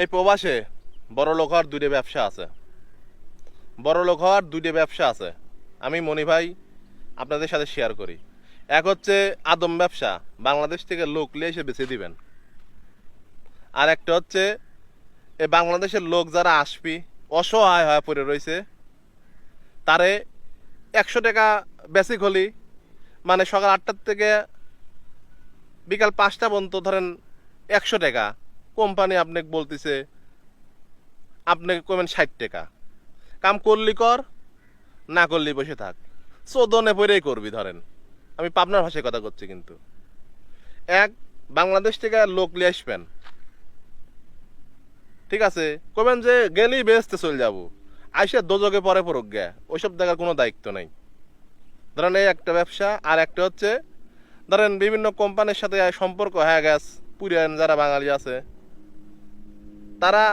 এই প্রবাসে বড় লোক হওয়ার দুইটা ব্যবসা আছে। বড় লোক হওয়ার দুইটা ব্যবসা আছে। আমি মনি ভাই আপনাদের সাথে শেয়ার করি। এক হচ্ছে আদম ব্যবসা। বাংলাদেশ থেকে লোক নিয়ে এসে বেছে দিবেন। আর একটা হচ্ছে এই বাংলাদেশের লোক যারা আসবি অসহায় হয়ে পড়ে রয়েছে, তারে একশো টাকা বেসিক হলি মানে সকাল আটটার থেকে বিকাল পাঁচটা পর্যন্ত ধরেন একশো টাকা। কোম্পানি আপনাকে বলতেছে আপনি কমেন ষাট টাকা। কাম করলি কর, না করলি বসে থাক। চোদনে পরেই করবি ধরেন। আমি পাবনার ভাষায় কথা করছি কিন্তু। এক, বাংলাদেশ থেকে লোক নিয়ে আসবেন। ঠিক আছে? কবেন যে গেলেই বেসতে চলে যাব। আইসে দোজকে পরে গে। ওইসব দেখার কোনো দায়িত্ব নেই। ধরেন এই একটা ব্যবসা, আর একটা হচ্ছে, ধরেন বিভিন্ন কোম্পানির সাথে সম্পর্ক হয়ে গেছে। পুরিয়ান যারা বাঙালি আছে। তারা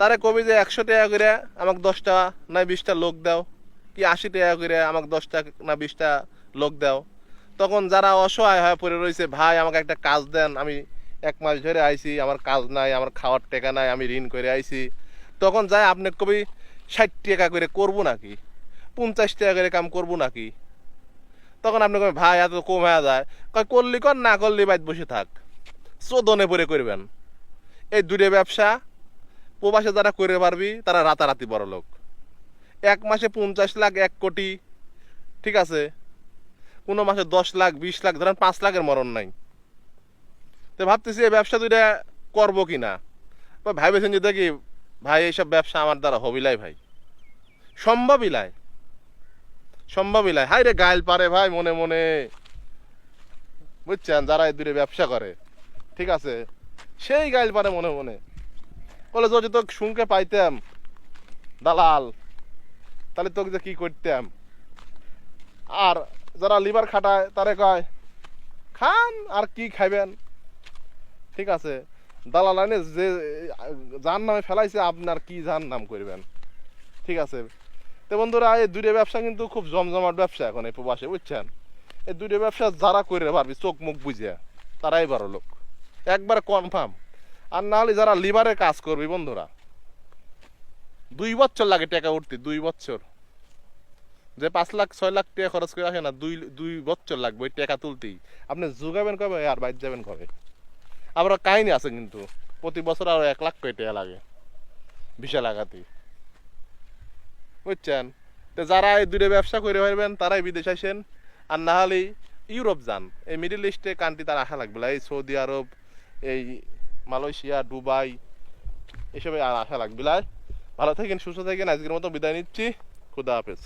তারা কবি যে একশো টাকা করে আমাকে দশটা না বিশটা লোক দাও, কি আশি টাকা করে আমাকে দশটা না বিশটা লোক দাও। তখন যারা অসহায় হয়ে পড়ে রয়েছে, ভাই, আমাকে একটা কাজ দেন, আমি এক মাস ধরে আইছি, আমার কাজ নাই, আমার খাওয়ার টাকা নাই, আমি ঋণ করে আইছি। তখন যায় আপনি কবি ষাট টাকা করে করব নাকি? পঞ্চাশ টাকা করে কাম করব নাকি? তখন আপনি কবেন ভাই, এত কম হয়ে যায়। কয়, করলি কর, না করলি বাইত বসে থাক। চোদনে পরে করবেন। এই দুটো ব্যবসা প্রবাসে যারা করে পারবি, তারা রাতারাতি বড় লোক। এক মাসে পঞ্চাশ লাখ, এক কোটি, ঠিক আছে? কোনো মাসে দশ লাখ, বিশ লাখ, ধরেন পাঁচ লাখের মরণ নাই। তো ভাবতেছি এই ব্যবসা দুইটা করব কি না বা ভাইবেছেন যে দেখি, ভাই, এইসব ব্যবসা আমার দ্বারা হবিলাই ভাই। সম্ভবই লাই। সম্ভবই লাই। হাই রে, গাইল পারে ভাই, মনে মনে। বুঝছেন? যারা এই দূরে ব্যবসা করে, ঠিক আছে? সেই গাইল পারে মনে মনে। বলে যদি তো শুনকে পাইতাম, দালাল, তাহলে তোকে যে কি করতাম? আর যারা লিভার খাটায়, তারে কয়, খান আর কি খাইবেন? ঠিক আছে, দালাল আইনে যে যার নামে ফেলাইছে, আপনার কি যার নাম করবেন? ঠিক আছে, তো বন্ধুরা, এই দুইটা ব্যবসা কিন্তু খুব জমজমাট ব্যবসা এখন এই প্রবাসে, বুঝছেন? এই দুইটা ব্যবসা যারা করে পারবি, চোখ মুখ বুঝে, তারাই বারো লোক। একবার কনফার্ম আর না হলে যারা লিভারের কাজ করবি, বন্ধুরা, দুই বছর লাগে টাকা উঠতে, দুই বছর। যে পাঁচ লাখ, ছয় লাখ টাকা খরচ করে আসে না, দুই দুই বছর লাগবে ওই টাকা তুলতেই। আপনি যোগাবেন কবে? আর বাইর যাবেন কবে? আবার কাহিনী আছে কিন্তু, প্রতি বছর আরও এক লাখ করে টাকা লাগে ভিসা লাগাতে বুঝছেন? তো যারা এই দূরে ব্যবসা করে পারবেন তারাই বিদেশ আসেন, আর না হলে ইউরোপ যান। এই মিডিল ইস্টে কান্ট্রি তার আশা লাগবে এই সৌদি আরব এই মালয়েশিয়া, দুবাই, এসবে আর আশা লাগবে। ভালো থাকেন, সুস্থ থাকেন। আজকের মতো বিদায় নিচ্ছি। খুদা হাফেজ।